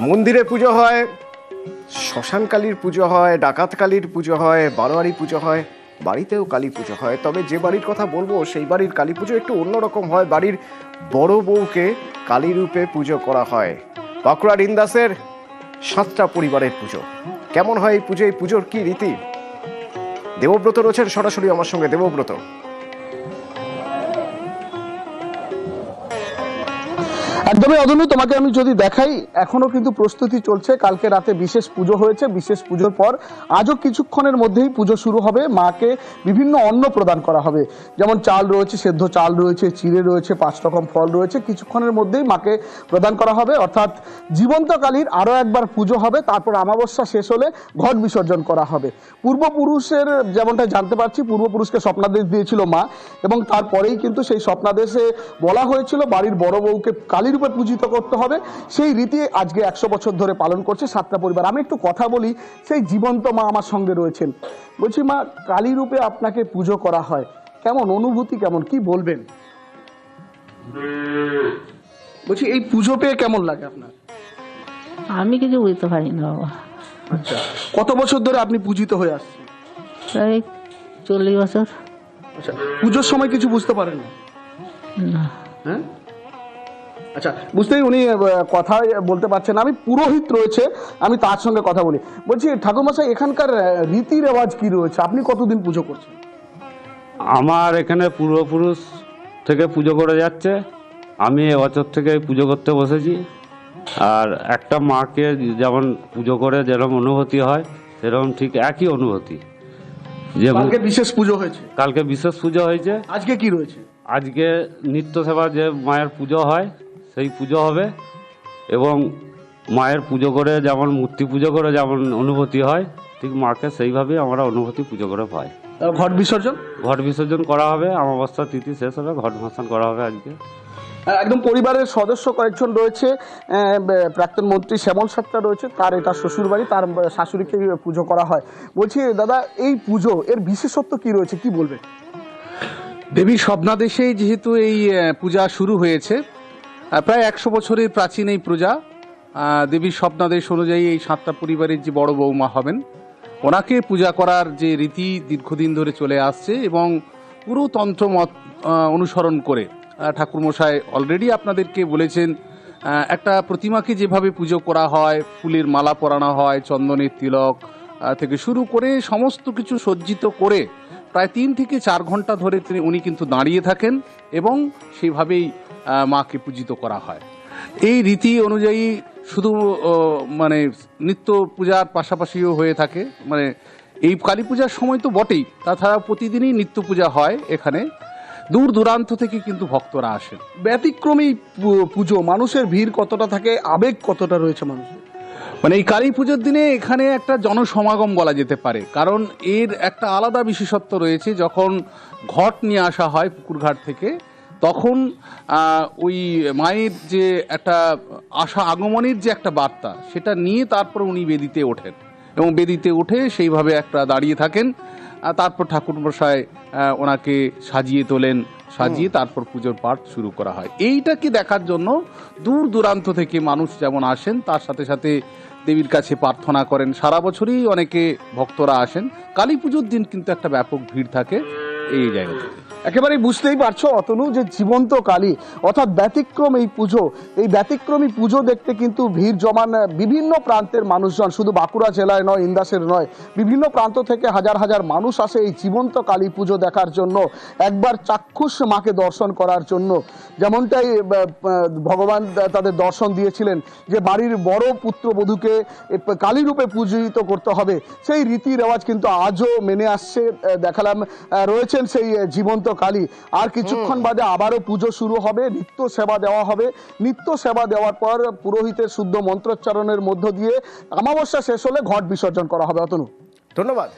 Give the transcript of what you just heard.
মন্দিরে পুজো হয় শ্মশান কালীর পুজো হয় ডাকাত কালীর পুজো হয়, বারোয়ারি পুজো হয়, বাড়িতেও কালী পুজো হয়। তবে যে বাড়ির কথা বলব, সেই বাড়ির কালী পুজো একটু অন্যরকম হয়। বাড়ির বড় বউকে কালী রূপে পুজো করা হয়। বাঁকুড়া রিন্দাসের সাতটা পরিবারের পুজো। কেমন হয় এই পুজো? এই পুজোর কি রীতি? দেবব্রত রয়েছেন সরাসরি আমার সঙ্গে। দেবব্রত। একদমই অদনু তোমাকে আমি যদি দেখাই, এখনও কিন্তু প্রস্তুতি চলছে। কালকে রাতে বিশেষ পুজো হয়েছে। বিশেষ পুজোর পর আজও কিছুক্ষণের মধ্যেই পুজো শুরু হবে। মাকে বিভিন্ন অন্ন প্রদান করা হবে। যেমন চাল রয়েছে, সেদ্ধ চাল রয়েছে, চিড়ে রয়েছে, পাঁচ রকম ফল রয়েছে। কিছুক্ষণের মধ্যেই মাকে প্রদান করা হবে। অর্থাৎ জীবন্ত কালীর আরও একবার পুজো হবে। তারপর অমাবস্যা শেষ হলে ঘট বিসর্জন করা হবে। পূর্বপুরুষের যেমনটা জানতে পারছি, পূর্বপুরুষকে স্বপ্নাদেশ দিয়েছিল মা। এবং তারপরেই কিন্তু সেই স্বপ্নাদেশে বলা হয়েছিল, বাড়ির বড় বউকে রূপে পূজিত করতে হবে। সেই রীতি আজকে একশো বছর ধরে পালন করছে সাতটা পরিবার। আমি একটু কথা বলি সেই জীবন্ত মা আমার সঙ্গে রয়েছেন। বলছি মা কালী রূপে আপনাকে পুজো করা হয়। কেমন? অনুভূতি কেমন? কি বলবেন? বলছি এই পুজো পেয়ে কেমন লাগে আপনার? আমি কিছু বুঝতে পারি না বাবা। আচ্ছা কত বছর ধরে আপনি পূজিত হয়ে আসছেন? প্রায় চল্লিশ বছর। আচ্ছা পুজোর সময় কিছু বুঝতে পারেন না। হ্যাঁ? আচ্ছা বুঝতেই উনি কথা বলতে পারছেন আমি পুরোহিত রয়েছে আমি তার সঙ্গে কথা বলি। বলছি ঠাকুরমশাই এখানকার রীতি রেওয়াজ কি রয়েছে? আপনি কতদিন পুজো করছেন? আমার এখানে পূর্বপুরুষ থেকে পুজো করে যাচ্ছে। আমি এবছর থেকে পুজো করতে বসেছি। আর একটা মাকে যেমন পুজো করে যেরকম অনুভূতি হয় সেরকম ঠিক একই অনুভূতি। যে কালকে বিশেষ পুজো হয়েছে? কালকে বিশেষ পুজো হয়েছে। আজকে কি রয়েছে? আজকে নিত্য সেবা যে মায়ের পুজো হয় সেই পুজো হবে এবং মায়ের পুজো করে যেমন মূর্তি পুজো করে যেমন অনুভূতি হয় ঠিক মাকে সেইভাবেই আমরা অনুভূতি পুজো করে পাই। ঘট বিসর্জন? ঘট বিসর্জন করা হবে অমাবস্যা তিথি শেষ হবে ঘট ভাসান করা হবে আজকে। আর একদম পরিবারের সদস্য কয়েকজন রয়েছে প্রাক্তন মন্ত্রী শ্যামল সাতটা রয়েছে তার এটা শ্বশুর বাড়ি তার শাশুড়িকে পুজো করা হয়। বলছি দাদা এই পুজো এর বিশেষত্ব কি রয়েছে কি বলবেন? দেবী স্বপ্নাদেশেই যেহেতু এই পূজা শুরু হয়েছে প্রায় একশো বছরের প্রাচীন এই আহ, দেবীর স্বপ্নাদেশ অনুযায়ী এই সাতটা পরিবারের যে বড় বৌমা হবেন ওনাকে পূজা করার যে রীতি দীর্ঘদিন ধরে চলে আসছে এবং পুরো তন্ত্র মত অনুসরণ করে ঠাকুরমশাই অলরেডি আপনাদেরকে বলেছেন একটা প্রতিমাকে যেভাবে পুজো করা হয় ফুলের মালা পরানো হয় চন্দনের তিলক থেকে শুরু করে সমস্ত কিছু সজ্জিত করে প্রায় তিন থেকে চার ঘণ্টা ধরে তিনি উনি কিন্তু দাঁড়িয়ে থাকেন এবং সেইভাবেই আহ, মাকে পূজিত করা হয়। এই রীতি অনুযায়ী শুধু মানে নিত্য পূজার পাশাপাশিও হয়ে থাকে। মানে এই কালী পূজার সময় তো বটেই তাছাড়া প্রতিদিনই নিত্য পূজা হয় এখানে। দূর দূরান্ত থেকে কিন্তু ভক্তরা আসেন। ব্যতিক্রমী পুজো, মানুষের ভিড় কতটা থাকে, আবেগ কতটা রয়েছে মানুষের? মানে এই কালী পুজোর দিনে এখানে একটা জনসমাগম বলা যেতে পারে, কারণ এর একটা আলাদা বিশেষত্ব রয়েছে, যখন ঘট নিয়ে আসা হয় পুকুরঘাট থেকে তখন ওই মায়ের যে একটা আশা আগমনের যে একটা বার্তা সেটা নিয়ে তারপর উনি বেদিতে ওঠেন। এবং বেদিতে উঠে সেইভাবে একটা দাঁড়িয়ে থাকেন। আর তারপর ঠাকুর মশাই ওনাকে সাজিয়ে তোলেন। সাজিয়ে তারপর পুজোর পাঠ শুরু করা হয়। এইটাকে দেখার জন্য দূর দূরান্ত থেকে মানুষ যেমন আসেন তার সাথে সাথে দেবীর কাছে প্রার্থনা করেন। সারা বছরই অনেকে ভক্তরা আসেন। কালী পুজোর দিন কিন্তু একটা ব্যাপক ভিড় থাকে এই জায়গা থেকে। একেবারেই বুঝতেই পারছ অতনু যে জীবন্ত কালী অর্থাৎ ব্যতিক্রম এই পুজো। এই ব্যতিক্রমী পুজো দেখতে কিন্তু ভিড় জমান বিভিন্ন প্রান্তের মানুষজন শুধু বাঁকুড়া জেলায় নয় ইন্দাসের নয় বিভিন্ন প্রান্ত থেকে হাজার হাজার মানুষ আসে এই জীবন্ত কালী পুজো দেখার জন্য একবার চাক্ষুষ মাকে দর্শন করার জন্য। যেমনটাই ভগবান তাদের দর্শন দিয়েছিলেন যে বাড়ির বড় পুত্রবধূকে এ, কালী রূপে পূজিত করতে হবে। সেই রীতি রেওয়াজ কিন্তু আজও মেনে আসছে দেখালাম রয়েছেন সেই জীবন্ত কালী আর কিছুক্ষণ বাদে আবারও পুজো শুরু হবে নিত্য সেবা দেওয়া হবে। নিত্য সেবা দেওয়ার পর পুরোহিতের শুদ্ধ মন্ত্রোচ্চারণের মধ্য দিয়ে অমাবস্যা শেষ হলে ঘট বিসর্জন করা হবে। অতনু। ধন্যবাদ।